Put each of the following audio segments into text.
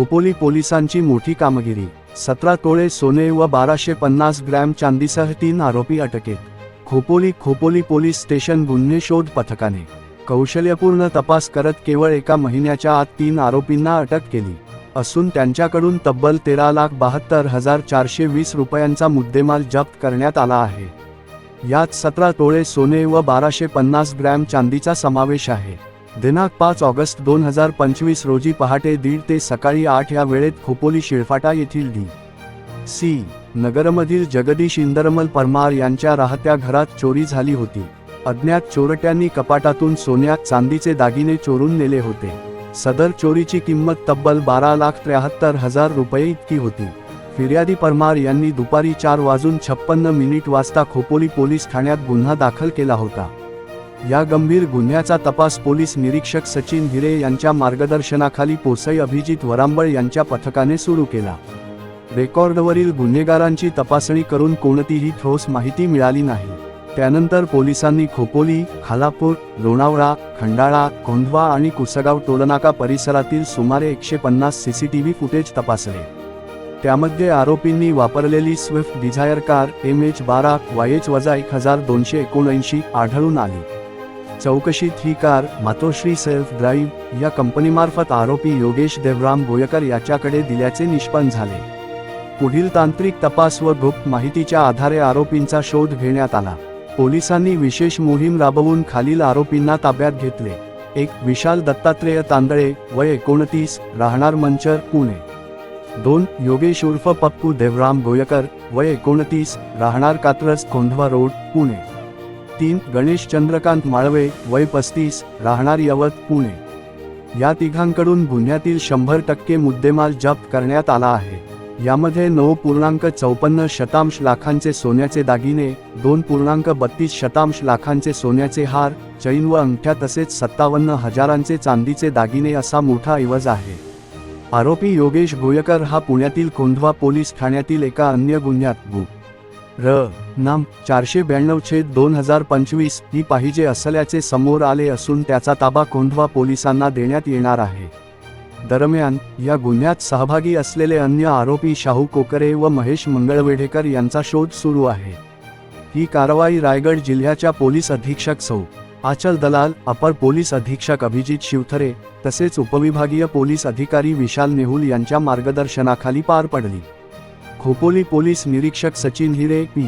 खोपोली पोलिसांची मोठी कामगिरी. सतरा तोळे सोने व बाराशे पन्नास ग्रॅम चांदीसह तीन आरोपी अटकेत. खोपोली खोपोली पोलीस स्टेशन गुन्हे शोध पथकाने. कौशल्यपूर्ण तपास करत केवळ एका महिन्याच्या आत तीन आरोपींना अटक केली. असून त्यांच्याकडून तब्बल तेरा लाख बहात्तर हजार चारशे वीस रुपयांचा मुद्देमाल जप्त करण्यात आला आहे. यात सतरा तोळे सोने व बाराशे पन्नास ग्रॅम चांदीचा समावेश आहे. दिनांक पाच ऑगस्ट दोन हजार पंचवीस रोजी पहाटे दीड ते सकाळी आठ या वेळेत खोपोली शिळफाटा येथील डी. सी. नगरमधील जगदीश इंदरमल परमार यांच्या राहत्या घरात चोरी झाली होती. अज्ञात चोरट्यांनी कपाटातून सोन्यात चांदीचे दागिने चोरून नेले होते. सदर चोरीची किंमत तब्बल बारा लाख त्र्याहत्तर हजार रुपये इतकी होती. फिर्यादी परमार यांनी दुपारी चार वाजून छप्पन्न मिनिट वाजता खोपोली पोलीस ठाण्यात गुन्हा दाखल केला होता. या गंभीर गुन्ह्याचा तपास पोलीस निरीक्षक सचिन हिरे यांच्या मार्गदर्शनाखाली पोसई अभिजित वरांबळ यांच्या पथकाने सुरू केला. रेकॉर्डवरील गुन्हेगारांची तपासणी करून कोणतीही ठोस माहिती मिळाली नाही. त्यानंतर पोलिसांनी खोपोली खालापूर लोणावळा खंडाळा कोंढवा आणि कुसगाव टोलनाका परिसरातील सुमारे एकशे पन्नास C C T V footage तपासले. त्यामध्ये आरोपींनी वापरलेली Swift Dzire car M H बारा वाय एच वजा एक हजार दोनशे एकोणऐंशी आढळून आली. चौकशीत ही कार मातोश्री सेल्फ ड्राईव्ह या कंपनीमार्फत आरोपी योगेश देवराम गोयकर याच्याकडे दिल्याचे निष्पन्न झाले. पुढील तांत्रिक तपास व गुप्त माहितीच्या आधारे आरोपींचा शोध घेण्यात आला. पोलिसांनी विशेष मोहीम राबवून खालील आरोपींना ताब्यात घेतले. एक विशाल दत्तात्रेय तांदळे वय एकोणतीस राहणार मंचर पुणे. दोन योगेश उर्फ पप्पू देवराम गोयकर वय एकोणतीस राहणार कात्रज कोंढवा रोड पुणे. तीन गणेश चंद्रकांत माळवे वय पस्तीस राहणार यवत पुणे. या तिघांकडून गुन्ह्यातील शंभर टक्के मुद्देमाल जप्त करण्यात आला आहे. यामध्ये नऊ पूर्णांक चौपन्न शतांश लाखांचे सोन्याचे दागिने दोन पूर्णांक बत्तीस शतांश लाखांचे सोन्याचे हार चैन व अंगठ्या तसेच सत्तावन्न हजारांचे चांदीचे दागिने असा मोठा ऐवज आहे. आरोपी योगेश गोयकर हा पुण्यातील कोंढवा पोलीस ठाण्यातील एका अन्य गुन्ह्यात गु. र नाम चारशे ब्याण्णव छेद दोन हजार पंचवीस ही पाहिजे असल्याचे समोर आले असून त्याचा ताबा कोंढवा पोलिसांना देण्यात येणार आहे. दरम्यान या गुन्ह्यात सहभागी असलेले अन्य आरोपी शाहू कोकरे व महेश मंगळवेढेकर यांचा शोध सुरू आहे. ही कारवाई रायगड जिल्ह्याच्या पोलीस अधीक्षक सौ. आचल दलाल अपर पोलीस अधीक्षक अभिजित शिवथरे तसेच उपविभागीय पोलीस अधिकारी विशाल नेहुल यांच्या मार्गदर्शनाखाली पार पडली. खोपोली पोलीस निरीक्षक Sachin Hire P.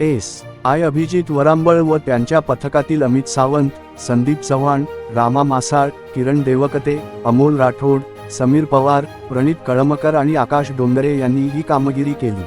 S. I. Abhijit Varambal व त्यांच्या पथकातील अमित सावंत संदीप चव्हाण रामा मासाळ किरण देवकते अमोल राठोड समीर पवार प्रणित कळमकर आणि आकाश डोंगरे यांनी ही कामगिरी केली.